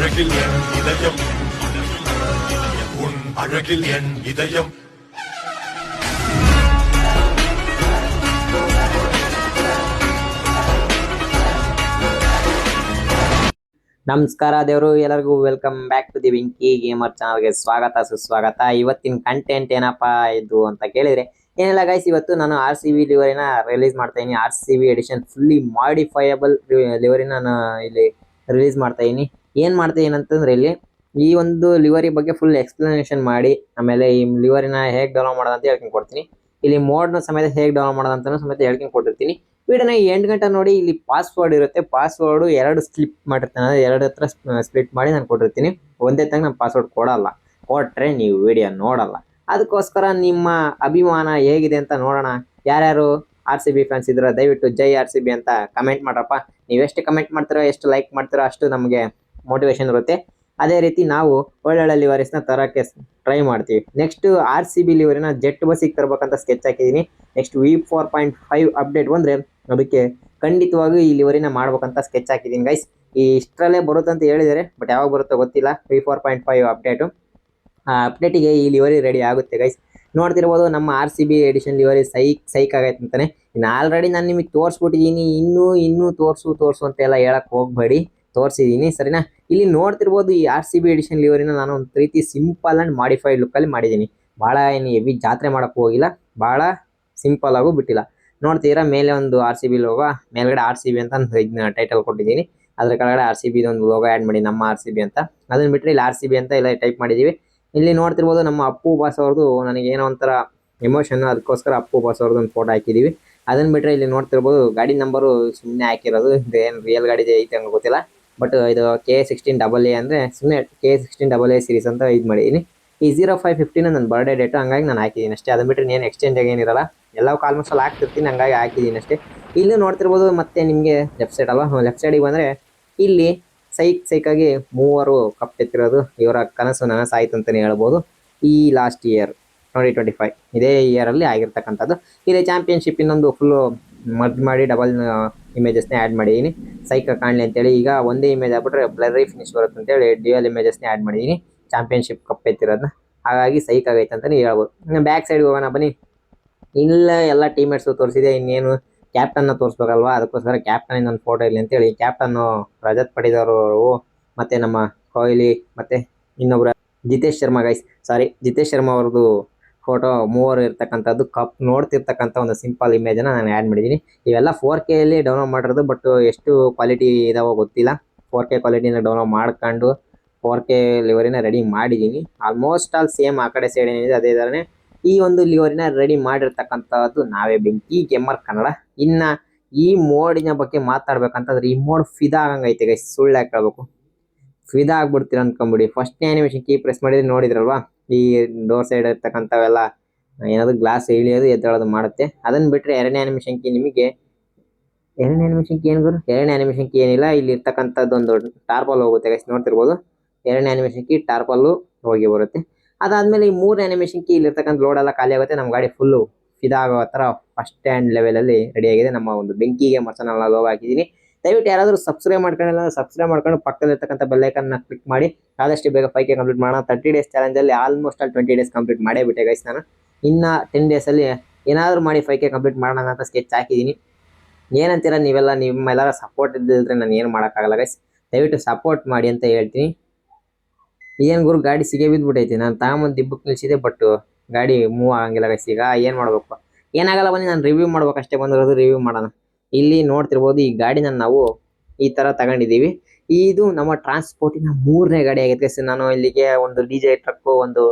அழகில் என் இதயம் உன் அழகில் என் இதயம் ನಮಸ್ಕಾರ ದೇವರು ಎಲ್ಲರಿಗೂ welcome back to the Winky gamer ಚಾನಲ್ಗೆ ಸ್ವಾಗತ ಸುಸ್ವಾಗತ ಇವತ್ತಿನ ಕಂಟೆಂಟ್ ಏನಪ್ಪಾ ಇದು ಅಂತ ಕೇಳಿದ್ರೆ ಏನಿಲ್ಲ ಗೈಸ್ ಇವತ್ತು ನಾನು ಆರ್ ಸಿ ವಿ ಲಿವರಿನ ರಿಲೀಸ್ ಮಾಡ್ತಾ ಇದೀನಿ R C V edition fully modifiable ಲಿವರಿನ ನಾನು ಇಲ್ಲಿ ರಿಲೀಸ್ ಮಾಡ್ತಾ ಇದೀನಿ ಏನ್ ಮಾಡ್ತೀವಿ ಏನಂತಂದ್ರೆ ಇಲ್ಲಿ ಈ ಒಂದು ಲಿವರಿ ಬಗ್ಗೆ ಫುಲ್ ಎಕ್ಸ್ಪ್ಲನೇಷನ್ ಮಾಡಿ, ಆಮೇಲೆ ಈ ಲಿವರಿನ ಹೇಗೆ ಡೆವಲಪ್ ಮಾಡೋದು ಅಂತ ಹೇಳ್ಕೊಂಡು ಕೊಡ್ತೀನಿ. ಇಲ್ಲಿ ಮೋಡ್ನ ಸಮೇತ ಹೇಗೆ ಡೆವಲಪ್ ಮಾಡೋದು ಅಂತ ಸಮೇತ ಹೇಳ್ಕೊಂಡು ಕೊಟ್ಟಿರ್ತೀನಿ. ವಿಡಿಯೋನ ಎಂಟು ಗಂಟೆ ನೋಡಿ ಇಲ್ಲಿ ಪಾಸ್ವರ್ಡ್ ಇರುತ್ತೆ. ಪಾಸ್ವರ್ಡ್ ಎರಡು ಸ್ಲಿಪ್ ಮಾಡಿರ್ತಾನೆ. ಎರಡು ಹತ್ರ ಸ್ಪ್ಲಿಟ್ ಮಾಡಿ ನಾನು ಕೊಟ್ಟಿರ್ತೀನಿ. ಒಂದೇ ತಂಗ ನಾನು ಪಾಸ್ವರ್ಡ್ ಕೊಡಲ್ಲ. ಕೊಟ್ಟರೆ ನೀವು ವಿಡಿಯೋ ನೋಡಲ್ಲ. ಅದಕ್ಕೋಸ್ಕರ ನಿಮ್ಮ ಅಭಿಮಾನ ಹೇಗಿದೆ ಅಂತ ನೋಡೋಣ. ಯಾರ್ಯಾರು ಆರ್ ಸಿ ಬಿ ಫ್ಯಾನ್ಸ್ ಇದ್ರೆ ದಯವಿಟ್ಟು ಜೈ ಆರ್ ಸಿ ಬಿ ಅಂತ ಕಮೆಂಟ್ ಮಾಡ್ರಪ್ಪ. ನೀವೆಷ್ಟು ಕಮೆಂಟ್ ಮಾಡ್ತೀರೋ, ಎಷ್ಟು ಲೈಕ್ ಮಾಡ್ತೀರೋ ಅಷ್ಟು ನಮಗೆ ಮೋಟಿವೇಶನ್ ಇರುತ್ತೆ. ಅದೇ ರೀತಿ ನಾವು ಒಳ್ಳೊಳ್ಳೆ ಲಿವರೀಸ್ನ ತರೋಕ್ಕೆ ಟ್ರೈ ಮಾಡ್ತೀವಿ. ನೆಕ್ಸ್ಟ್ ಆರ್ ಸಿ ಬಿ ಲಿವರಿನ ಜೆಟ್ ಬಸ್ಸಿಗೆ ತರಬೇಕಂತ ಸ್ಕೆಚ್ ಹಾಕಿದ್ದೀನಿ next V four point five update ಬಂದರೆ ಅದಕ್ಕೆ ಖಂಡಿತವಾಗಿ ಈ ಲಿವರಿನ ಮಾಡ್ಬೇಕಂತ ಸ್ಕೆಚ್ ಹಾಕಿದ್ದೀನಿ ಗೈಸ್ ಈ ಇಷ್ಟರಲ್ಲೇ ಬರುತ್ತೆ ಅಂತ ಹೇಳಿದ್ದಾರೆ ಬಟ್ ಯಾವಾಗ ಬರುತ್ತೋ ಗೊತ್ತಿಲ್ಲ. V four point five update ಆ ಅಪ್ಡೇಟಿಗೆ ಈ ಲಿವರಿ ರೆಡಿ ಆಗುತ್ತೆ ಗೈಸ್ ನೋಡ್ತಿರ್ಬೋದು ನಮ್ಮ R C B edition livery psych psych ಆಗೈತೆ ಅಂತಾನೆ. ಇನ್ನು ಆಲ್ರೆಡಿ ನಾನು ನಿಮಗೆ ತೋರಿಸ್ಬಿಟ್ಟಿದ್ದೀನಿ ಇನ್ನೂ ಇನ್ನೂ ತೋರಿಸು ತೋರಿಸು ಅಂತೆಲ್ಲ ಹೇಳಕ್ಕೆ ಹೋಗ್ಬೇಡಿ. ತೋರಿಸಿದ್ದೀನಿ ಸರಿನಾ? ಇಲ್ಲಿ ನೋಡ್ತಿರ್ಬೋದು ಈ ಆರ್ ಸಿ ಬಿ ಎಡಿಷನ್ ಲಿವರಿನ ನಾನು ಒಂದು ರೀತಿ ಸಿಂಪಲ್ ಆ್ಯಂಡ್ ಮಾಡಿಫೈಡ್ ಲುಕ್ಕಲ್ಲಿ ಮಾಡಿದ್ದೀನಿ. ಭಾಳ ಏನು ಹೆವಿ ಜಾತ್ರೆ ಮಾಡೋಕ್ಕೆ ಹೋಗಿಲ್ಲ, ಭಾಳ ಸಿಂಪಲ್ ಆಗು ಬಿಟ್ಟಿಲ್ಲ. ನೋಡ್ತೀರಾ ಮೇಲೆ ಒಂದು ಆರ್ ಸಿ ಬಿ ಲೋಗೋ ಮೇಲ್ಗಡೆ ಆರ್ ಸಿ ಬಿ ಅಂತ ಇದನ್ನ ಟೈಟಲ್ ಕೊಟ್ಟಿದ್ದೀನಿ. ಅದ್ರ ಕೆಳಗಡೆ ಆರ್ ಸಿ ಬಿ ಒಂದು ಲೋಗೋ ಆ್ಯಡ್ ಮಾಡಿ, ನಮ್ಮ ಆರ್ ಸಿ ಬಿ ಅಂತ. ಅದನ್ನ ಬಿಟ್ಟರೆ ಇಲ್ಲಿ ಆರ್ ಸಿ ಬಿ ಅಂತ ಎಲ್ಲ ಟೈಪ್ ಮಾಡಿದ್ದೀವಿ ಇಲ್ಲಿ ನೋಡ್ತಿರ್ಬೋದು ನಮ್ಮ ಅಪ್ಪು ಬಾಸ್ ಅವ್ರದ್ದು ನನಗೆ ಏನೋ ಒಂಥರ ಎಮೋಷನ್ ಅದಕ್ಕೋಸ್ಕರ ಅಪ್ಪು ಬಾಸ್ ಅವ್ರದ್ದು ಒಂದು ಫೋಟೋ ಹಾಕಿದ್ದೀವಿ ಅದನ್ನ ಬಿಟ್ಟರೆ ಇಲ್ಲಿ ನೋಡ್ತಿರ್ಬೋದು ಗಾಡಿ ನಂಬರು ಸುಮ್ಮನೆ ಹಾಕಿರೋದು ಏನು ರಿಯಲ್ ಗಾಡಿ ಐತೆ ಅಂತ ಗೊತ್ತಿಲ್ಲ. ಬಟ್ ಇದು ಕೆ ಸಿಕ್ಸ್ಟೀನ್ ಡಬಲ್ ಎ ಅಂದರೆ ಸುಮ್ಮನೆ K sixteen double A series ಅಂತ ಇದು ಮಾಡಿದ್ದೀನಿ ಈ ಜೀರೋ ಫೈವ್ ಫಿಫ್ಟಿನ ನನ್ನ ಬರ್ಡೇ ಡೇಟು ಹಂಗಾಗಿ ನಾನು ಹಾಕಿದ್ದೀನಿ ಅಷ್ಟೇ. ಅದನ್ನು ಬಿಟ್ಟರೆ ಏನು ಎಕ್ಸ್ಚೇಂಜ್ ಏನಿರಲ್ಲ. ಎಲ್ಲವೂ ಆಲ್ಮೋಸ್ಟ್ ಅಲ್ಲಿ ಹಾಕ್ತಿರ್ತೀನಿ, ಹಂಗಾಗಿ ಹಾಕಿದ್ದೀನಿ ಅಷ್ಟೇ. ಇಲ್ಲೂ ನೋಡ್ತಿರ್ಬೋದು ಮತ್ತೆ ನಿಮಗೆ ಲೆಫ್ಟ್ ಸೈಡ್ ಅಲ್ವಾ? ಲೆಫ್ಟ್ ಸೈಡಿಗೆ ಬಂದರೆ ಇಲ್ಲಿ ಸೈಕ್ ಸೈಕಾಗಿ ಮೂವರು ಕಪ್ ಎತ್ತಿರೋದು, ಇವರ ಕನಸು ನನಸಾಯಿತು ಅಂತಲೇ ಹೇಳ್ಬೋದು. ಈ last year twenty twenty five ಇದೇ ಇಯರಲ್ಲಿ ಆಗಿರ್ತಕ್ಕಂಥದ್ದು. ಇಲ್ಲಿ ಚಾಂಪಿಯನ್ಶಿಪ್ ಇನ್ನೊಂದು ಫುಲ್ಲು ಮರ್ಜ್ ಮಾಡಿ ಡಬಲ್ ಇಮೇಜಸ್ನೇ ಆ್ಯಡ್ ಮಾಡಿದ್ದೀನಿ ಸೈಕ ಕಾಣಲಿ ಅಂತೇಳಿ, ಈಗ ಒಂದೇ ಇಮೇಜ್ ಆಗ್ಬಿಟ್ರೆ ಬ್ಲರ್ರಿ ಫಿನಿಶ್ ಬರುತ್ತೆ ಅಂತೇಳಿ ಡ್ಯೂಯಲ್ ಇಮೇಜಸ್ನೇ ಆ್ಯಡ್ ಮಾಡಿದ್ದೀನಿ ಚಾಂಪಿಯನ್ಶಿಪ್ ಕಪ್ ಎತ್ತಿರೋದನ್ನ ಹಾಗಾಗಿ ಸೈಕ್ ಆಗೈತೆ ಅಂತಲೇ ಹೇಳ್ಬೋದು. ಇನ್ನು ಬ್ಯಾಕ್ ಸೈಡ್ ಹೋಗೋಣ, ಬನ್ನಿ. ಇಲ್ಲ ಎಲ್ಲ ಟೀಮೇಟ್ಸು ತೋರಿಸಿದೆ, ಇನ್ನೇನು ಕ್ಯಾಪ್ಟನ್ನ ತೋರಿಸ್ಬೇಕಲ್ವಾ? ಅದಕ್ಕೋಸ್ಕರ ಕ್ಯಾಪ್ಟನ್ ಇನ್ನೊಂದು ಫೋಟೋ ಇಲ್ಲಿ ಅಂತೇಳಿ. ಕ್ಯಾಪ್ಟನ್ನು ರಜತ್ ಪಡಿದವರು ಮತ್ತು ನಮ್ಮ ಕೊಹ್ಲಿ, ಮತ್ತು ಇನ್ನೊಬ್ಬರ ಜಿತೇಶ್ ಶರ್ಮಾ ಗೈಸ್ ಸಾರಿ ಜಿತೇಶ್ ಶರ್ಮಾ ಅವ್ರದ್ದು ಫೋಟೋ ಮೂವರ್ ಇರ್ತಕ್ಕಂಥದ್ದು ಕಪ್ ನೋಡ್ತಿರ್ತಕ್ಕಂಥ ಒಂದು ಸಿಂಪಲ್ ಇಮೇಜನ್ನು ನಾನು ಆ್ಯಡ್ ಮಾಡಿದ್ದೀನಿ. ಇವೆಲ್ಲ ಫೋರ್ ಕೆಯಲ್ಲಿ ಡೌನ್ಲೋಡ್ ಮಾಡಿರೋದು ಬಟ್ ಎಷ್ಟು ಕ್ವಾಲಿಟಿ ಇದಾವೋ ಗೊತ್ತಿಲ್ಲ. ಫೋರ್ ಕೆ ಕ್ವಾಲಿಟಿನ ಡೌನ್ಲೋಡ್ ಮಾಡ್ಕೊಂಡು ಫೋರ್ ಕೆ ಲಿವರಿನ ರೆಡಿ ಮಾಡಿದ್ದೀನಿ. ಆಲ್ಮೋಸ್ಟ್ ಆಲ್ ಸೇಮ್ ಆ ಕಡೆ ಸೈಡ್ ಏನಿದೆ, ಅದೇ ಥರನೇ ಈ ಒಂದು ಲಿವರಿನ ರೆಡಿ ಮಾಡಿರ್ತಕ್ಕಂಥದ್ದು ನಾವೇ ಬೆಂಕಿ, ಗೆಮ್ಮರ್ ಕನ್ನಡ. ಇನ್ನು ಈ ಮೋಡಿನ ಬಗ್ಗೆ ಮಾತಾಡ್ಬೇಕಂತಂದ್ರೆ ಈ ಮೋಡ್ ಫಿದಾ ಆಗಂಗೈತೆ ಗೈಸ್ ಸುಳ್ಳು ಯಾಕೆ ಹೇಳ್ಬೇಕು? ಫಿದಾ ಆಗ್ಬಿಡ್ತೀರ ಅನ್ಕೊಂಬಿಡಿ. ಫಸ್ಟ್ ಆ್ಯನಿಮೇಷನ್ ಕೀ ಪ್ರೆಸ್ ಮಾಡಿದ್ರೆ ನೋಡಿದ್ರಲ್ವಾ? ಈ ಡೋರ್ ಸೈಡ್ ಇರ್ತಕ್ಕಂಥವೆಲ್ಲ, ಏನಾದ್ರು ಗ್ಲಾಸ್ ಇಳಿಯೋದು, ಎದ್ದೇಳೋದು ಮಾಡುತ್ತೆ. ಅದನ್ನ ಬಿಟ್ಟರೆ ಎರಡನೇ ಆನಿಮೇಷನ್ ಕೀ ನಿಮಗೆ, ಎರಡನೇ ಆನಿಮೇಷನ್ ಕೀ ಏನು ಗುರು? ಎರಡನೇ ಆನಿಮೇಷನ್ ಕೀ ಏನಿಲ್ಲ. ಇಲ್ಲಿ ಇರ್ತಕ್ಕಂಥದ್ದು ಒಂದು ಟಾರ್ಪಲ್ ಹೋಗುತ್ತೆ ಗೈಸ್ ನೋಡ್ತಿರ್ಬೋದು. ಎರಡನೇ ಕೀ ಟಾರ್ಪಲ್ಲು ಹೋಗಿ ಬರುತ್ತೆ. ಅದಾದ್ಮೇಲೆ ಈ ಮೂರನೇ ಇಲ್ಲಿರ್ತಕ್ಕಂಥ ಲೋಡ್ ಎಲ್ಲ ಖಾಲಿ ಆಗುತ್ತೆ. ನಮ್ಮ ಗಾಡಿ ಫುಲ್ಲು ಇದಾಗೋ ಥರ ಫಸ್ಟ್ ಹ್ಯಾಂಡ್ ಲೆವೆಲಲ್ಲಿ ರೆಡಿ ಆಗಿದೆ. ನಮ್ಮ ಒಂದು ಬೆಂಕಿಗೆ ಮರ್ಸನಲ್ಲ ಲೋಗೋ ಹಾಕಿದ್ದೀನಿ ದಯವಿಟ್ಟು ಯಾರಾದರೂ ಸಬ್ಸ್ಕ್ರೈಬ್ ಮಾಡ್ಕೊಂಡಿಲ್ಲ ಸಬ್ಸ್ಕ್ರೈಬ್ ಮಾಡ್ಕೊಂಡು ಪಕ್ಕದಲ್ಲಿರ್ತಕ್ಕಂಥ ಬೆಲ್ಲೈಕನ್ನ ಕ್ಲಿಕ್ ಮಾಡಿ. ಆದಷ್ಟು ಬೇಗ ಫೈವ್ ಕೆ ಕಂಪ್ಲೀಟ್ ಮಾಡೋಣ. ತರ್ಟಿ ಡೇಸ್ ಚಾಲೆಂಜಲ್ಲಿ ಆಲ್ಮೋಸ್ಟ್ ಅಲ್ಲಿ ಟ್ವೆಂಟಿ ಡೇಸ್ ಕಂಪ್ಲೀಟ್ ಮಾಡೇ ಬಿಟ್ಟೆ ಗೈಸ್ ನಾನು. ಇನ್ನು ಟೆನ್ ಡೇಸಲ್ಲಿ ಏನಾದರೂ ಮಾಡಿ ಫೈವ್ ಕೆ ಕಂಪ್ಲೀಟ್ ಮಾಡೋಣ ಅಂತ ಸ್ಕೆಚ್ ಹಾಕಿದ್ದೀನಿ. ಏನಂತೀರ ನೀವೆಲ್ಲ? ನಿಮ್ಮೆಲ್ಲರ ಸಪೋರ್ಟ್ ಇದ್ದಿದ್ರೆ ನಾನು ಏನು ಮಾಡೋಕ್ಕಾಗಲ್ಲ ಗೈಸ್ ದಯವಿಟ್ಟು ಸಪೋರ್ಟ್ ಮಾಡಿ ಅಂತ ಹೇಳ್ತೀನಿ. ಏನು ಗುರು, ಗಾಡಿ ಸಿಗೇ ಬಿದ್ದುಬಿಟ್ಟೈತಿ ನಾನು ತಗೊಂಬಂದು ದಿಬ್ಬಕ್ಕೆ ನಿಲ್ಸಿದೆ ಬಟ್ ಗಾಡಿ ಮೂವ್ ಆಗಂಗಿಲ್ಲ ಗೈಸ್ ಈಗ ಏನು ಮಾಡಬೇಕು? ಏನಾಗಲ್ಲ ಬನ್ನಿ, ನಾನು ರಿವ್ಯೂ ಮಾಡ್ಬೇಕಷ್ಟೇ ಬಂದಿರೋದು ರಿವ್ಯೂ ಮಾಡೋಣ. ಇಲ್ಲಿ ನೋಡ್ತಿರ್ಬೋದು ಈ ಗಾಡಿನ ನಾವು ಈ ತರ ತಗೊಂಡಿದೀವಿ ಇದು ನಮ್ಮ ಟ್ರಾನ್ಸ್ಪೋರ್ಟಿನ ಮೂರನೇ ಗಾಡಿ ಆಗೈತೆ ಸರ್ ನಾನು ಇಲ್ಲಿಗೆ ಒಂದು ಡಿ ಜೆ ಟ್ರಕ್ ಒಂದು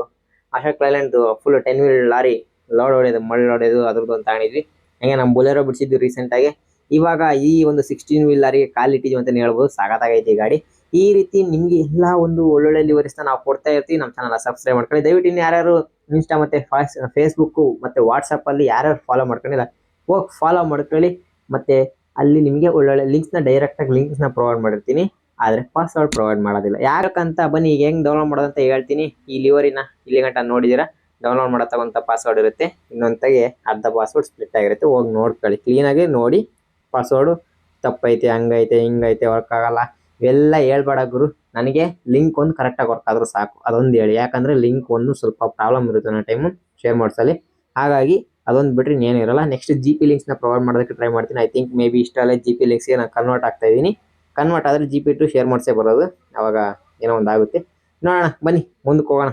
Ashok Leyland full ten wheel lorry load ಹೊಡೆಯೋದು ಮಳೆ ಹೊಡೆಯೋದು ಅದ್ರದ್ದು ಒಂದು ತಗೊಂಡಿದ್ವಿ. ಹಂಗೆ ನಮ್ಮ ಬುಲೆರೋ ರೀಸೆಂಟ್ ಆಗಿ. ಇವಾಗ ಈ ಒಂದು ಸಿಕ್ಸ್ಟೀನ್ ವೀಲ್ ಲಾರಿಗೆ ಕಾಲಿಟ್ಟಿದ್ವಿ ಅಂತ ಹೇಳ್ಬೋದು. ಸಾಗತ್ತಾಗೈತಿ ಗಾಡಿ. ಈ ರೀತಿ ನಿಮಗೆ ಎಲ್ಲ ಒಂದು ಒಳ್ಳೊಳ್ಳೆ ಲಿವರಿಸ್ನ ನಾವು ಕೊಡ್ತಾ ಇರ್ತೀವಿ. ನಮ್ಮ ಚಾನಲ್ ಸಬ್ಸ್ಕ್ರೈಬ್ ಮಾಡ್ಕೊಳ್ಳಿ. ದಯವಿಟ್ಟು ಇನ್ನು ಯಾರ್ಯಾರು ಇನ್ಸ್ಟಾ ಮತ್ತು ಫೇಸ್ಬುಕ್ ಫೇಸ್ಬುಕ್ಕು ಮತ್ತು ವಾಟ್ಸಪ್ಪಲ್ಲಿ ಯಾರ್ಯಾರು ಫಾಲೋ ಮಾಡ್ಕೊಂಡಿಲ್ಲ, ಹೋಗಿ ಫಾಲೋ ಮಾಡ್ಕೊಳ್ಳಿ. ಮತ್ತು ಅಲ್ಲಿ ನಿಮಗೆ ಒಳ್ಳೊಳ್ಳೆ ಲಿಂಕ್ಸ್ನ ಡೈರೆಕ್ಟಾಗಿ ಲಿಂಕ್ಸ್ನ ಪ್ರೊವೈಡ್ ಮಾಡಿರ್ತೀನಿ. ಆದರೆ ಪಾಸ್ವರ್ಡ್ ಪ್ರೊವೈಡ್ ಮಾಡೋದಿಲ್ಲ. ಯಾಕಂತ ಬನ್ನಿ, ಈಗ ಹೆಂಗೆ ಡೌನ್ಲೋಡ್ ಮಾಡೋದಂತ ಹೇಳ್ತೀನಿ. ಈ ಲಿವರಿನ ಇಲ್ಲಿ ಗಂಟ ನೋಡಿದ್ದೀರಾ ಡೌನ್ಲೋಡ್ ಮಾಡೋ ಪಾಸ್ವರ್ಡ್ ಇರುತ್ತೆ. ಇನ್ನೊಂದಾಗೆ ಅರ್ಧ ಪಾಸ್ವರ್ಡ್ ಸ್ಪ್ಲಿಟ್ ಆಗಿರುತ್ತೆ. ಹೋಗಿ ನೋಡ್ಕೊಳ್ಳಿ. ಕ್ಲೀನಾಗಿ ನೋಡಿ ಪಾಸ್ವರ್ಡು ತಪ್ಪೈತೆ, ಹಂಗೈತೆ, ಹಿಂಗೈತೆ ವರ್ಕ್ ಆಗಲ್ಲ. ಇವೆಲ್ಲ ಹೇಳ್ಬೇಡ ಗುರು. ನನಗೆ ಲಿಂಕ್ ಒಂದು ಕರೆಕ್ಟಾಗಿ ವರ್ಕ್ ಆದರೂ ಸಾಕು. ಅದೊಂದು ಹೇಳಿ. ಯಾಕಂದರೆ ಲಿಂಕ್ ಒಂದು ಸ್ವಲ್ಪ ಪ್ರಾಬ್ಲಮ್ ಇರುತ್ತೆ ನನ್ನ ಟೈಮು ಶೇರ್ ಮಾಡ್ಸಲ್ಲಿ. ಹಾಗಾಗಿ ಅದೊಂದು ಬಿಟ್ರೆ ಇನ್ನೇನು ಇರಲ್ಲ. ನೆಕ್ಸ್ಟ್ ಜಿ ಪಿ ಲಿಂಕ್ಸ್ನ ಪ್ರೊವೈಡ್ ಮಾಡೋದಕ್ಕೆ ಟ್ರೈ ಮಾಡ್ತೀನಿ. ಐ ಥಿಂಕ್ ಮೇ ಬಿ ಇಷ್ಟಲ್ಲೇ ಜಿ ಪಿ ಲಿಂಕ್ಸ್ಗೆ ನಾನು ಕನ್ವರ್ಟ್ ಆಗ್ತಾ ಇದ್ದೀನಿ. ಕನ್ವರ್ಟ್ ಆದರೆ ಜಿ ಪಿ ಟು ಶೇರ್ ಮಾಡಿಸೇ ಬರೋದು. ಅವಾಗ ಏನೋ ಒಂದು ಆಗುತ್ತೆ. ನೋಡೋಣ, ಬನ್ನಿ, ಮುಂದಕ್ಕೆ ಹೋಗೋಣ.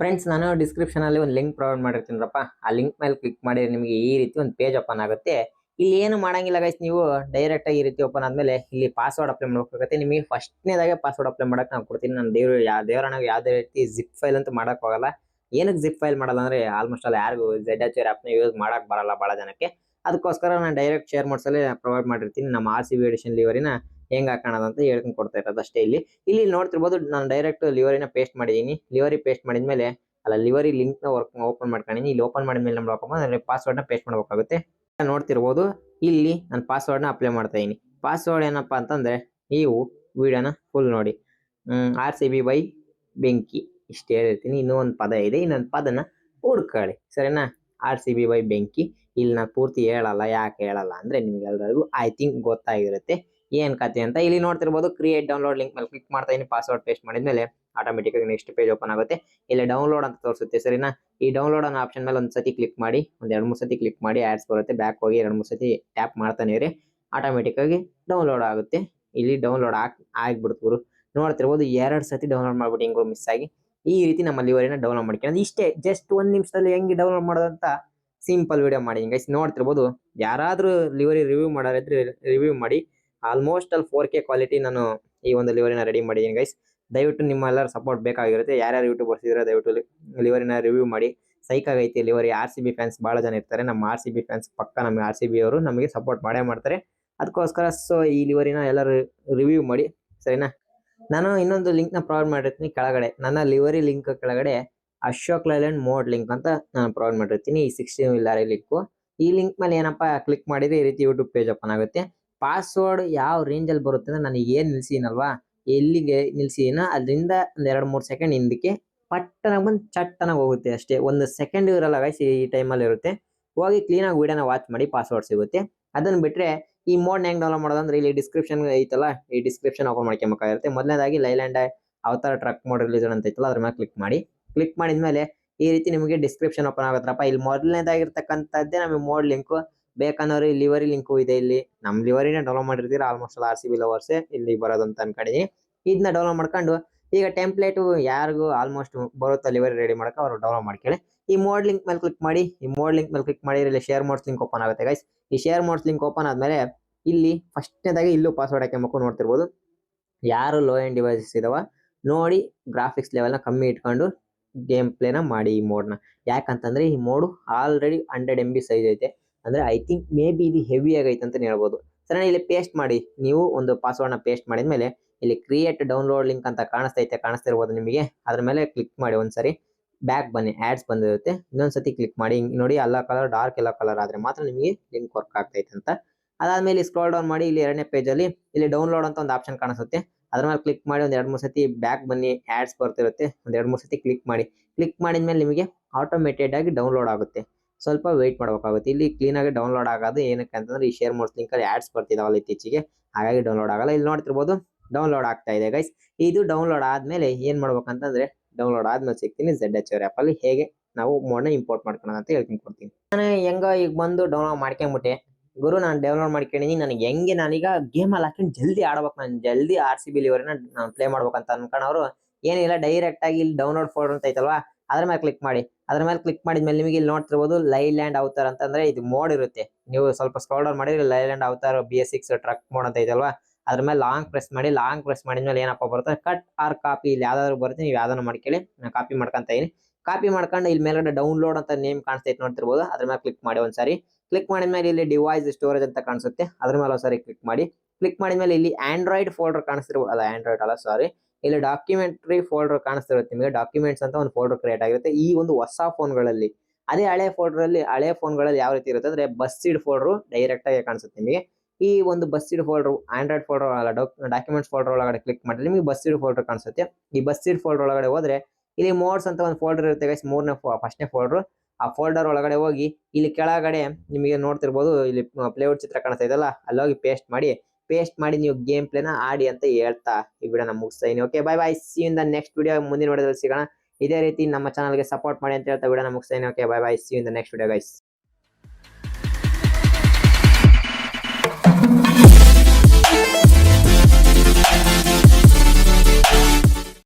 ಫ್ರೆಂಡ್ಸ್ ನಾನು ಡಿಸ್ಕ್ರಿಪ್ಷನಲ್ಲಿ ಒಂದು ಲಿಂಕ್ ಪ್ರೊವೈಡ್ ಮಾಡಿರ್ತೀನಿರಪ್ಪ. ಆ ಲಿಂಕ್ ಮೇಲೆ ಕ್ಲಿಕ್ ಮಾಡಿ ನಿಮಗೆ ಈ ರೀತಿ ಒಂದು ಪೇಜ್ ಓಪನ್ ಆಗುತ್ತೆ. ಇಲ್ಲಿ ಏನು ಮಾಡಂಗಿಲ್ಲ ಗೈಸ್ ನೀವು ಡೈರೆಕ್ಟ್ ಆಗಿ ಈ ರೀತಿ ಓಪನ್ ಆದಮೇಲೆ ಇಲ್ಲಿ ಪಾಸ್ವರ್ಡ್ ಅಪ್ಲೈ ಮಾಡಬೇಕಾಗುತ್ತೆ ನಿಮಗೆ ಫಸ್ಟ್ನೇದಾಗೆ ಪಾಸ್ವರ್ಡ್ ಅಪ್ಲೈ ಮಾಡೋಕ್ಕೆ ನಾನು ಕೊಡ್ತೀನಿ. ನಾನು ದೇವ್ರು ದೇವರ ನಾವು ಯಾವುದೇ ರೀತಿ ಜಿಪ್ ಫೈಲ್ ಅಂತ ಮಾಡೋಕ್ಕಾಗಲ್ಲ ಏನಕ್ಕೆ ಜಿಪ್ ಫೈಲ್ ಮಾಡಲ್ಲ ಅಂದ್ರೆ ಆಲ್ಮೋಸ್ಟ್ ಅಲ್ಲಿ ಯಾರಿಗೂ ಜೆಡ್ ಎಚ್ ಆರ್ ಆ್ಯಪ್ನ ಯೂಸ್ ಮಾಡಕ್ ಬರಲ್ಲ ಭಾಳ ಜನಕ್ಕೆ. ಅದಕ್ಕೋಸ್ಕರ ನಾನು ಡೈರೆಕ್ಟ್ ಶೇರ್ ಮಾಡ್ಸಲ್ಲಿ ಪ್ರೊವೈಡ್ ಮಾಡಿರ್ತೀನಿ. ನಮ್ಮ ಆರ್ ಸಿ ಬಿ ಎಡಿಷನ್ ಲಿವರಿನ ಹೆಂಗ್ ಹಾಕೋಣದ ಅಂತ ಹೇಳ್ಕೊಂಡು ಕೊಡ್ತಾ ಇರೋದು ಅಷ್ಟೇ ಇಲ್ಲಿ. ಇಲ್ಲಿ ನೋಡ್ತಿರ್ಬೋದು ನಾನು ಡೈರೆಕ್ಟ್ ಲಿವರಿನ ಪೇಸ್ಟ್ ಮಾಡಿದ್ದೀನಿ. ಲಿವರಿ ಪೇಸ್ಟ್ ಮಾಡಿದ್ಮೇಲೆ, ಅಲ್ಲ ಲಿವರಿ ಲಿಂಕ್ನ ವರ್ಕ್ ಓಪನ್ ಮಾಡ್ಕೊಂಡಿನಿ ಇಲ್ಲಿ ಓಪನ್ ಮಾಡಿದ್ಮೇಲೆ ನಮ್ಮ ಹಾಕೊಂಬ ಪಾಸ್ವರ್ಡ್ನ ಪೇಸ್ಟ್ ಮಾಡಬೇಕಾಗುತ್ತೆ. ನೋಡ್ತಿರ್ಬೋದು, ಇಲ್ಲಿ ನಾನು ಪಾಸ್ವರ್ಡ್ನ ಅಪ್ಲೈ ಮಾಡ್ತಾ ಇದೀನಿ ಪಾಸ್ವರ್ಡ್ ಏನಪ್ಪ ಅಂತಂದರೆ, ನೀವು ವಿಡಿಯೋನ ಫುಲ್ ನೋಡಿ. ಆರ್ ಸಿ ಬಿ ಬೈ ಬೆಂಕಿ ಇಷ್ಟು ಹೇಳಿರ್ತೀನಿ ಇನ್ನೂ ಒಂದು ಪದ ಇದೆ. ಇನ್ನೊಂದು ಪದನ ಹುಡ್ಕೊಳ್ಳಿ. ಸರಿನಾ? ಆರ್ ಸಿ ಬಿ ಬೈ ಬೆಂಕಿ ಇಲ್ಲಿ ನಾನು ಪೂರ್ತಿ ಹೇಳಲ್ಲ. ಯಾಕೆ ಹೇಳಲ್ಲ ಅಂದ್ರೆ ನಿಮಗೆಲ್ಲರಿಗೂ ಐ ಥಿಂಕ್ ಗೊತ್ತಾಗಿರುತ್ತೆ. ಏನು ಕತೆ ಅಂತ ಇಲ್ಲಿ ನೋಡ್ತಿರ್ಬೋದು. ಕ್ರಿಯೇಟ್ ಡೌನ್ಲೋಡ್ ಲಿಂಕ್ ಮೇಲೆ ಕ್ಲಿಕ್ ಮಾಡ್ತಾ ಇದೀನಿ. ಪಾಸ್ವರ್ಡ್ ಪೇಸ್ಟ್ ಮಾಡಿದ್ಮೇಲೆ ಆಟೋಮೆಟಿಕ್ ಆಗಿ ನೆಕ್ಸ್ಟ್ ಪೇಜ್ ಓಪನ್ ಆಗುತ್ತೆ. ಇಲ್ಲಿ ಡೌನ್ಲೋಡ್ ಅಂತ ತೋರಿಸುತ್ತೆ. ಸರಿನಾ? ಈ ಡೌನ್ಲೋಡ್ ಅನ್ನೋ ಆಪ್ಷನ್ ಮೇಲೆ ಒಂದು ಸತಿ ಕ್ಲಿಕ್ ಮಾಡಿ, ಒಂದು ಎರಡು ಮೂರು ಸತಿ ಕ್ಲಿಕ್ ಮಾಡಿ ಆ್ಯಡ್ಸ್ ಬರುತ್ತೆ. ಬ್ಯಾಕ್ ಹೋಗಿ ಎರಡು ಮೂರು ಸತಿ ಟ್ಯಾಪ್ ಮಾಡ್ತಾನೆ ಇರಿ. ಆಟೋಮೆಟಿಕ್ ಆಗಿ ಡೌನ್ಲೋಡ್ ಆಗುತ್ತೆ. ಇಲ್ಲಿ ಡೌನ್ಲೋಡ್ ಆಗಿಬಿಡ್ತು ಗುರು. ನೋಡ್ತಿರ್ಬೋದು ಎರಡು ಸತಿ ಡೌನ್ಲೋಡ್ ಮಾಡ್ಬಿಟ್ಟು ಹಿಂಗೂ ಮಿಸ್ ಆಗಿ ಈ ರೀತಿ ನಮ್ಮ ಲಿವರಿನ ಡೌನ್ಲೋಡ್ ಮಾಡ್ಕೊಂಡು ಇಷ್ಟೇ ಜಸ್ಟ್ ಒಂದು ನಿಮಿಷದಲ್ಲಿ ಹೆಂಗೆ ಡೌನ್ಲೋಡ್ ಮಾಡೋದಂತ ಸಿಂಪಲ್ ವಿಡಿಯೋ ಮಾಡಿ. ಗೈಸ್ ನೋಡ್ತಿರ್ಬೋದು, ಯಾರಾದರೂ ಲಿವರಿ ರಿವ್ಯೂ ಮಾಡೋರಿದ್ರೆ ರಿವ್ಯೂ ಮಾಡಿ. ಆಲ್ಮೋಸ್ಟ್ ಅಲ್ಲಿ ಫೋರ್ ಕೆ ಕ್ವಾಲಿಟಿ ನಾನು ಈ ಒಂದು ಲಿವರಿನ ರೆಡಿ ಮಾಡಿದ್ದೀನಿ ಗೈಸ್ ದಯವಿಟ್ಟು ನಿಮ್ಮೆಲ್ಲರ ಸಪೋರ್ಟ್ ಬೇಕಾಗಿರುತ್ತೆ. ಯಾರ್ಯಾರು ಯೂಟ್ಯೂಬರ್ಸ್ ಇದ್ರೆ ದಯವಿಟ್ಟು ಲಿವರಿನ ರಿವ್ಯೂ ಮಾಡಿ. ಸೈಕಾಗೈತಿ livery R C B fans ಭಾಳ ಜನ ಇರ್ತಾರೆ. ನಮ್ಮ ಆರ್ ಸಿ ಬಿ ಫ್ಯಾನ್ಸ್ ಪಕ್ಕ ನಮ್ಮ ಆರ್ ಸಿ ಬಿ ಅವರು ನಮಗೆ ಸಪೋರ್ಟ್ ಮಾಡೇ ಮಾಡ್ತಾರೆ. ಅದಕ್ಕೋಸ್ಕರ ಸೊ ಈ ಲಿವರಿನ ಎಲ್ಲರೂ ರಿವ್ಯೂ ಮಾಡಿ. ಸರಿನಾ? ನಾನು ಇನ್ನೊಂದು ಲಿಂಕ್ನ ಪ್ರೊವೈಡ್ ಮಾಡಿರ್ತೀನಿ ಕೆಳಗಡೆ. ನನ್ನ ಲಿವರಿ ಲಿಂಕ್ ಕೆಳಗಡೆ ಅಶೋಕ್ ಲೈಲ್ಯಾಂಡ್ ಮೋಡ್ ಲಿಂಕ್ ಅಂತ ನಾನು ಪ್ರೊವೈಡ್ ಮಾಡಿರ್ತೀನಿ. ಈ ಸಿಕ್ಸ್ಟೀನ್ ವಿಲ್ಲಾರಿ ಲಿಂಕು ಈ ಲಿಂಕ್ ಮೇಲೆ ಏನಪ್ಪಾ ಕ್ಲಿಕ್ ಮಾಡಿದ್ರೆ ಈ ರೀತಿ ಯೂಟ್ಯೂಬ್ ಪೇಜ್ ಓಪನ್ ಆಗುತ್ತೆ. ಪಾಸ್ವರ್ಡ್ ಯಾವ ರೇಂಜಲ್ಲಿ ಬರುತ್ತೆ ಅಂದ್ರೆ ನಾನು ಏನು ನಿಲ್ಸಿನಲ್ವಾ ಎಲ್ಲಿಗೆ ನಿಲ್ಸಿನ ಅದರಿಂದ ಒಂದು ಎರಡು ಮೂರು ಸೆಕೆಂಡ್ ಹಿಂದಕ್ಕೆ ಪಟ್ಟನ ಬಂದು ಚಟ್ಟನಾಗ ಹೋಗುತ್ತೆ ಅಷ್ಟೇ. ಒಂದು ಸೆಕೆಂಡ್ ಇರಲ್ಲ ಗೈಸ್ ಈ ಟೈಮಲ್ಲಿ ಇರುತ್ತೆ. ಹೋಗಿ ಕ್ಲೀನಾಗಿ ವಿಡಿಯೋನ ವಾಚ್ ಮಾಡಿ ಪಾಸ್ವರ್ಡ್ ಸಿಗುತ್ತೆ. ಅದನ್ನ ಬಿಟ್ರೆ ಈ ಮೋಡ್ ಹೆಂಗ್ ಡೌನ್ಲೋಡ್ ಮಾಡೋದಂದ್ರೆ ಇಲ್ಲಿ ಡಿಸ್ಕ್ರಿಪ್ಷನ್ ಐತಲ್ಲ, ಈ ಡಿಸ್ಕ್ರಿಪ್ಷನ್ ಓಪನ್ ಮಾಡ್ಕೊಬೇಕಾಗಿರುತ್ತೆ ಮೊದಲನೇದಾಗಿ ಲೈಲ್ಯಾಂಡ್ ಅವತಾರ ಟ್ರಕ್ ಮೋಡ್ ರಿಲೀಸ್ ಅಂತ ಐತಲ್ಲ, ಅದ್ರ ಮೇಲೆ ಕ್ಲಿಕ್ ಮಾಡಿ. ಕ್ಲಿಕ್ ಮಾಡಿದ್ಮೇಲೆ ಈ ರೀತಿ ನಿಮಗೆ ಡಿಸ್ಕ್ರಿಪ್ಷನ್ ಓಪನ್ ಆಗುತ್ತಪ್ಪ ಇಲ್ಲಿ ಮೊದಲನೇದಾಗಿರ್ತಕ್ಕಂಥದ್ದೇ ನಮಗೆ ಮೋಡ್ ಲಿಂಕ್ ಬೇಕನ್ನೋರು ಲಿವರಿ ಲಿಂಕು ಇದೆ ಇಲ್ಲಿ. ನಮ್ಮ ಲಿವರಿನ ಡೌನ್ಲೋಡ್ ಮಾಡಿರ್ತೀರ ಆಲ್ಮೋಸ್ಟ್ ಆರ್ ಸಿ ಬಿ ಲವರ್ಸೇ ಇಲ್ಲಿ ಬರೋದು ಅಂತ ಅನ್ಕೊಂಡಿದ್ದೀನಿ ಇದನ್ನ ಡೌನ್ಲೋಡ್ ಮಾಡ್ಕೊಂಡು, ಈಗ ಟೆಂಪ್ಲೇಟು ಯಾರಿಗೂ ಆಲ್ಮೋಸ್ಟ್ ಬರುತ್ತೆ ಲಿವರಿ ರೆಡಿ ಮಾಡೋಕೆ ಅವರು ಡೌನ್ಲೋಡ್ ಮಾಡ್ಕೊಳ್ಳಿ. ಈ ಮೋಡ್ ಲಿಂಕ್ ಮೇಲೆ ಕ್ಲಿಕ್ ಮಾಡಿ, ಈ ಮೋಡ್ ಲಿಂಕ್ ಮೇಲೆ ಕ್ಲಿಕ್ ಮಾಡಿ ಇಲ್ಲಿ ಶೇರ್ ಮೋಡ್ಸ್ ಲಿಂಕ್ ಓಪನ್ ಆಗುತ್ತೆ ಗೈಸ್ ಈ ಶೇರ್ ಮೋಡ್ಸ್ ಲಿಂಕ್ ಓಪನ್ ಆದ್ಮೇಲೆ ಇಲ್ಲಿ ಫಸ್ಟ್ನೇದಾಗಿ ಇಲ್ಲೂ ಪಾಸ್ವರ್ಡ್ ಹಾಕ್ಯಂಬೇಕು ನೋಡ್ತಿರ್ಬೋದು. ಯಾರು ಲೋ ಎಂಡ್ ಡಿವೈಸಸ್ ಇದಾವ, ನೋಡಿ ಗ್ರಾಫಿಕ್ಸ್ ಲೆವೆಲ್ನ ಕಮ್ಮಿ ಇಟ್ಕೊಂಡು ಗೇಮ್ ಪ್ಲೇನ ಮಾಡಿ ಈ ಮೋಡ್ನ ಯಾಕಂತಂದ್ರೆ ಈ mod already hundred M B size ಐತೆ. ಅಂದ್ರೆ ಐ ಥಿಂಕ್ ಮೇ ಬಿ ಇದು ಹೆವಿ ಆಗೈತೆ ಅಂತ ಹೇಳ್ಬೋದು. ಸರಿ ಇಲ್ಲಿ ಪೇಸ್ಟ್ ಮಾಡಿ. ನೀವು ಒಂದು ಪಾಸ್ವರ್ಡ್ನ ಪೇಸ್ಟ್ ಮಾಡಿದ್ಮೇಲೆ, ಇಲ್ಲಿ ಕ್ರಿಯೇಟ್ ಡೌನ್ಲೋಡ್ ಲಿಂಕ್ ಅಂತ ಕಾಣಿಸ್ತೈತೆ, ಕಾಣಿಸ್ತಿರ್ಬೋದು ನಿಮಗೆ. ಅದ್ರ ಮೇಲೆ ಕ್ಲಿಕ್ ಮಾಡಿ ಒಂದ್ಸರಿ. ಬ್ಯಾಕ್ ಬನ್ನಿ ಆಡ್ಸ್ ಬಂದಿರುತ್ತೆ. ಇನ್ನೊಂದ್ಸತಿ ಕ್ಲಿಕ್ ಮಾಡಿ, ನೋಡಿ ಎಲ್ಲ ಕಲರ್ ಡಾರ್ಕ್ ಎಲ್ಲ ಕಲರ್ ಆದ್ರೆ ಮಾತ್ರ ನಿಮಗೆ ಲಿಂಕ್ ವರ್ಕ್ ಆಗ್ತೈತೆ ಅಂತ. ಅದಾದ್ಮೇಲೆ ಸ್ಕ್ರೋಲ್ ಡೌನ್ ಮಾಡಿ, ಇಲ್ಲಿ ಎರಡನೇ ಪೇಜ್ ಅಲ್ಲಿ ಇಲ್ಲಿ ಡೌನ್ಲೋಡ್ ಅಂತ ಒಂದು ಆಪ್ಷನ್ ಕಾಣಿಸುತ್ತೆ. ಅದ್ರ ಮೇಲೆ ಕ್ಲಿಕ್ ಮಾಡಿ ಒಂದ್ ಎರಡ್ ಮೂರು ಸತಿ ಬ್ಯಾಕ್ ಬನ್ನಿ ಆಡ್ಸ್ ಬರ್ತಿರುತ್ತೆ. ಒಂದ್ ಎರಡ್ ಮೂರು ಸತಿ ಕ್ಲಿಕ್ ಮಾಡಿ. ಕ್ಲಿಕ್ ಮಾಡಿದ್ಮೇಲೆ ನಿಮಗೆ ಆಟೋಮೇಟೆಡ್ ಆಗಿ ಡೌನ್ಲೋಡ್ ಆಗುತ್ತೆ. ಸ್ವಲ್ಪ ವೆಯ್ಟ್ ಮಾಡಬೇಕಾಗುತ್ತೆ. ಇಲ್ಲಿ ಕ್ಲೀನ್ ಆಗಿ ಡೌನ್ಲೋಡ್ ಆಗೋದು ಏನಕ್ಕೆ ಅಂತಂದ್ರೆ ಈ ಶೇರ್ ಮೋಡ್ಸ್ ಲಿಂಕ್ ಅಲ್ಲಿ ಆಡ್ಸ್ ಬರ್ತಿದಾವಲ್ಲ ಇತ್ತೀಚೆಗೆ, ಹಾಗಾಗಿ ಡೌನ್ಲೋಡ್ ಆಗಲ್ಲ. ಇಲ್ಲಿ ನೋಡ್ತಿರ್ಬೋದು ಡೌನ್ಲೋಡ್ ಆಗ್ತಾ ಇದೆ ಗೈಸ್ ಇದು ಡೌನ್ಲೋಡ್ ಆದ್ಮೇಲೆ ಏನ್ ಮಾಡ್ಬೇಕಂತಂದ್ರೆ ಡೌನ್ಲೋಡ್ ಆದ್ಮೇಲೆ ಸಿಗ್ತೀನಿ ಝೆಡ್ ಎಚ್ ಆರ್ ಆಪ್ ಅಲ್ಲಿ. ಹೇಗೆ? ನಾವು ಮೋಡನ್ನ ಇಂಪೋರ್ಟ್ ಮಾಡ್ಕೊಳ್ಳೋಣ ಅಂತ ಹೇಳ್ತೀನಿ ಕೊಡ್ತೀನಿ. ನಾನು ಹೆಂಗ ಈಗ ಬಂದು ಡೌನ್ಲೋಡ್ ಮಾಡ್ಕೊಂಬಿಟ್ಟೆ. ಗುರು, ನಾನು ಡೌನ್ಲೋಡ್ ಮಾಡ್ಕೊಂಡಿನಿ. ನನಗೆ ಹೆಂಗೆ ನಾನೀಗ ಗೇಮ್ ಅಲ್ಲಿ ಹಾಕೊಂಡು ಜಲ್ದಿ ಆಡ್ಬೇಕು. ನಾನು ಜಲ್ದಿ ಆರ್ ಸಿ ಬಿ ನಾನು ಪ್ಲೇ ಮಾಡ್ಬೇಕಂತ ಅವರು, ಏನಿಲ್ಲ ಡೈರೆಕ್ಟ್ ಆಗಿ ಇಲ್ಲಿ ಡೌನ್ಲೋಡ್ ಫೋಲ್ಡರ್ ಅಂತ ಐತಲ್ವಾ? ಅದ್ರ ಮೇಲೆ ಕ್ಲಿಕ್ ಮಾಡಿ. ಅದ್ರ ಮೇಲೆ ಕ್ಲಿಕ್ ಮಾಡಿದ್ಮೇಲೆ ನಿಮಗೆ ಇಲ್ಲಿ ನೋಡ್ತಿರ್ಬೋದು ಲೈಲ್ಯಾಂಡ್ ಅವತಾರ ಅಂತಂದ್ರೆ ಇದು ಮೋಡ್ ಇರುತ್ತೆ. ನೀವು ಸ್ವಲ್ಪ ಸ್ಕ್ರೋಲ್ ಡೌನ್ ಮಾಡಿದ್ರೆ ಲೈಲ್ಯಾಂಡ್ ಅವತಾರ B S six truck mod ಅಂತ ಐತಲ್ವಾ? ಅದ್ರ ಮೇಲೆ ಲಾಂಗ್ ಪ್ರೆಸ್ ಮಾಡಿ ಲಾಂಗ್ ಪ್ರೆಸ್ ಮಾಡಿದ್ಮೇಲೆ ಏನಪ್ಪ ಬರುತ್ತೆ? ಕಟ್ ಆರ್ ಕಾಪಿ ಇಲ್ಲಿ ಯಾವ್ದಾದ್ರು ಬರುತ್ತೆ, ನೀವು ಯಾವ್ದಾದ್ರು ಮಾಡ್ಕೊಳ್ಳಿ ನಾನು ಕಾಪಿ ಮಾಡ್ಕೊಂತ ಇದೀನಿ. ಕಾಪಿ ಮಾಡ್ಕೊಂಡು ಇಲ್ಲಿ ಮೇಲ್ಗಡೆ ಡೌನ್ಲೋಡ್ ಅಂತ ನೇಮ್ ಕಾಣಿಸ್ತೈತೆ ನೋಡ್ತಿರ್ಬೋದು, ಅದ್ರ ಮೇಲೆ ಕ್ಲಿಕ್ ಮಾಡಿ ಒಂದ್ಸರಿ. ಕ್ಲಿಕ್ ಮಾಡಿದ್ಮೇಲೆ ಇಲ್ಲಿ ಡಿವೈಸ್ ಸ್ಟೋರೇಜ್ ಅಂತ ಕಾಣಿಸುತ್ತೆ, ಅದ್ರ ಮೇಲೆ ಒಂದ್ಸರಿ ಕ್ಲಿಕ್ ಮಾಡಿ. ಕ್ಲಿಕ್ ಮಾಡಿದ್ಮೇಲೆ ಇಲ್ಲಿ ಆಂಡ್ರಾಯ್ಡ್ ಫೋಲ್ಡರ್ ಕಾಣಿಸ್ತಿರ್ಬೋದು, ಅಲ್ಲ ಆಂಡ್ರಾಯ್ಡ್ ಅಲ್ಲ ಸಾರಿ ಇಲ್ಲಿ ಡಾಕ್ಯುಮೆಂಟ್ರಿ ಫೋಲ್ಡರ್ ಕಾಣಿಸ್ತಿರುತ್ತೆ ನಿಮಗೆ ಡಾಕ್ಯುಮೆಂಟ್ಸ್ ಅಂತ ಒಂದು ಫೋಲ್ಡರ್ ಕ್ರಿಯೇಟ್ ಆಗಿರುತ್ತೆ. ಈ ಒಂದು ಹೊಸ ಫೋನ್ಗಳಲ್ಲಿ ಅದೇ ಹಳೆ ಫೋಲ್ಡರ್ ಅಲ್ಲಿ, ಹಳೆ ಫೋನ್ಗಳಲ್ಲಿ ಯಾವ ರೀತಿ ಇರುತ್ತೆ ಅಂದ್ರೆ ಬಸ್ ಸೀಡ್ ಫೋಲ್ಡರ್ ಡೈರೆಕ್ಟ್ ಆಗಿ ಕಾಣಿಸುತ್ತೆ ನಿಮಗೆ. ಈ ಒಂದು BUSSID folder Android folder ಒಳಗಡೆ ಡಾಕ್ಯುಮೆಂಟ್ಸ್ ಫೋಲ್ಡರ್ ಒಳಗಡೆ ಕ್ಲಿಕ್ ಮಾಡಿದ್ರೆ ನಿಮಗೆ ಬಸ್ ಸೀಡ್ ಫೋಲ್ಡರ್ ಕಾಣಿಸುತ್ತೆ. ಈ ಬಸ್ ಸೀಡ್ ಫೋಲ್ಡರ್ ಒಳಗಡೆ ಹೋದ್ರೆ ಇಲ್ಲಿ ಮೋಡ್ಸ್ ಅಂತ ಒಂದು ಫೋಲ್ಡರ್ ಇರುತ್ತೆ ಗೈಸ್ ಮೂರನೇ ಫಸ್ಟ್ನೇ ಫೋಲ್ಡರ್ ಆ ಫೋಲ್ಡರ್ ಒಳಗಡೆ ಹೋಗಿ ಇಲ್ಲಿ ಕೆಳಗಡೆ ನಿಮಗೆ ನೋಡ್ತಿರ್ಬೋದು, ಇಲ್ಲಿ ಪ್ಲೇಔಟ್ ಚಿತ್ರ ಕಾಣಿಸ್ತಾ ಇದೆಲ್ಲ ಅಲ್ಲಿ ಹೋಗಿ ಪೇಸ್ಟ್ ಮಾಡಿ ಪೇಸ್ಟ್ ಮಾಡಿ ನೀವು ಗೇಮ್ ಪ್ಲೇನ ಆಡಿ ಅಂತ ಹೇಳ್ತಾ ಈ ವಿಡಿಯೋನ ಮುಗಿಸ್ತಾ ಇದೀನಿ. Okay bye bye see in the next video ಮುಂದಿನ ವಿಡಿಯೋದಲ್ಲಿ ಸಿಗೋಣ. ಇದೇ ರೀತಿ ನಮ್ಮ ಚಾನಲ್ಗೆ ಸಪೋರ್ಟ್ ಮಾಡಿ ಅಂತ ಹೇಳ್ತಾ ವಿಡಿಯೋನ ಮುಗಿಸ್ತಾ ಇದೀನಿ. Okay bye bye see in the next video guys